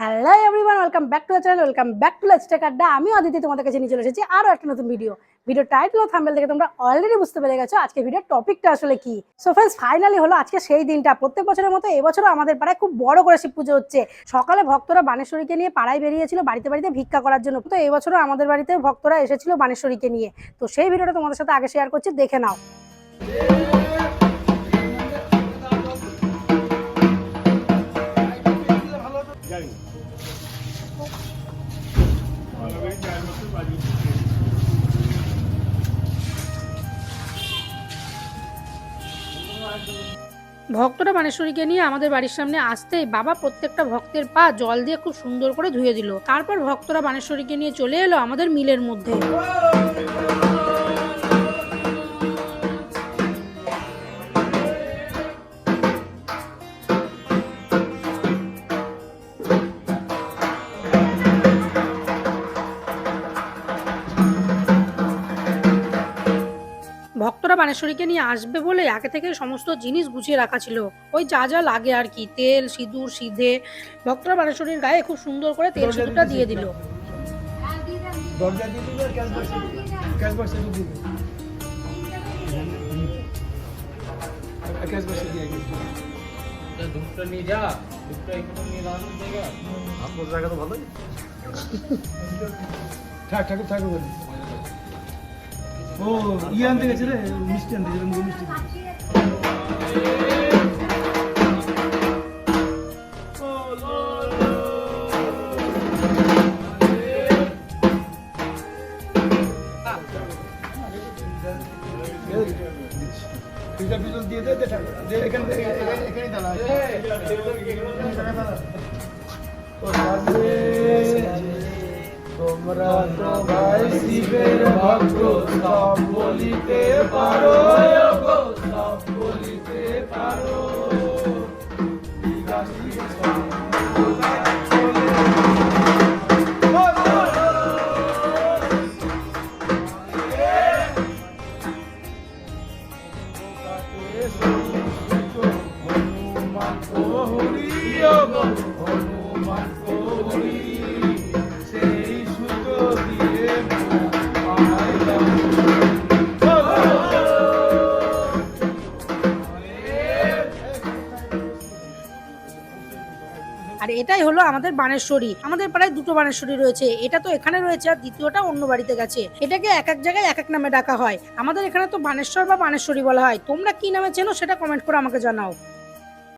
Hello everyone welcome back to channel welcome back to lifestyle adda আমি অদিতি, তোমাদের কাছে নিয়ে চলে এসেছি আরও একটা নতুন ভিডিও ভিডিও টাইটেল ও থাম্বেল থেকে তোমরা অলরেডি বুঝতে পেরে গেছো আজকে ভিডিওর টপিকটা আসলে কি। সো ফ্রেন্ডস ফাইনালি হলো আজকে সেই দিনটা। প্রত্যেক বছরের মতো এবছরও আমাদের পাড়ায় খুব বড় করে শিব পুজো হচ্ছে। সকালে ভক্তরা বানেশ্বরীকে নিয়ে পাড়ায় বেরিয়েছিল বাড়িতে বাড়িতে ভিক্ষা করার জন্য। তো এবছরও আমাদের বাড়িতে ভক্তরা এসেছিল বানেশ্বরীকে নিয়ে। তো সেই ভিডিওটা তোমাদের সাথে আগে শেয়ার করছি, দেখে নাও। ভক্তরা বানেশ্বরীকে নিয়ে আমাদের বাড়ির সামনে আসতেই বাবা প্রত্যেকটা ভক্তের পা জল দিয়ে খুব সুন্দর করে ধুয়ে দিল। তারপর ভক্তরা বানেশ্বরীকে নিয়ে চলে এলো আমাদের মিলের মধ্যে। ভক্তরা বানেশ্বরীকে নিয়ে আসবে বলে আগে থেকে সমস্ত জিনিস গুছিয়ে রাখা ছিল। ওই যা যা লাগে আর কি তেল সিঁদুর সিধে। ভক্তরা বানেশ্বরীর গায়ে খুব সুন্দর করে তেল সিঁদুরটা দিয়ে দিল। নিয়ে যা নিয়ে জায়গা তো ভালোই ঠাকুর ঠাকুর বলি ও ইয়ে আনতে গেছে রে মিষ্টি আনতে গেছে মুগো মিষ্টি দিয়ে দে দে এখানে এখানে- দাঁড়া তো ভাই শিবের ভক্ত সব বলিতে পারো। সব বলিতে পারো হরি আর এটাই হলো আমাদের বানেশ্বরী। আমাদের পাড়ায় দুটো বানেশ্বরী রয়েছে। এটা তো এখানে রয়েছে আর দ্বিতীয়টা অন্য বাড়িতে গেছে। এটাকে এক এক জায়গায় এক এক নামে ডাকা হয়। আমাদের এখানে তো বানেশ্বর বা বানেশ্বরী বলা হয়। তোমরা কি নামে চেনো সেটা কমেন্ট করে আমাকে জানাও।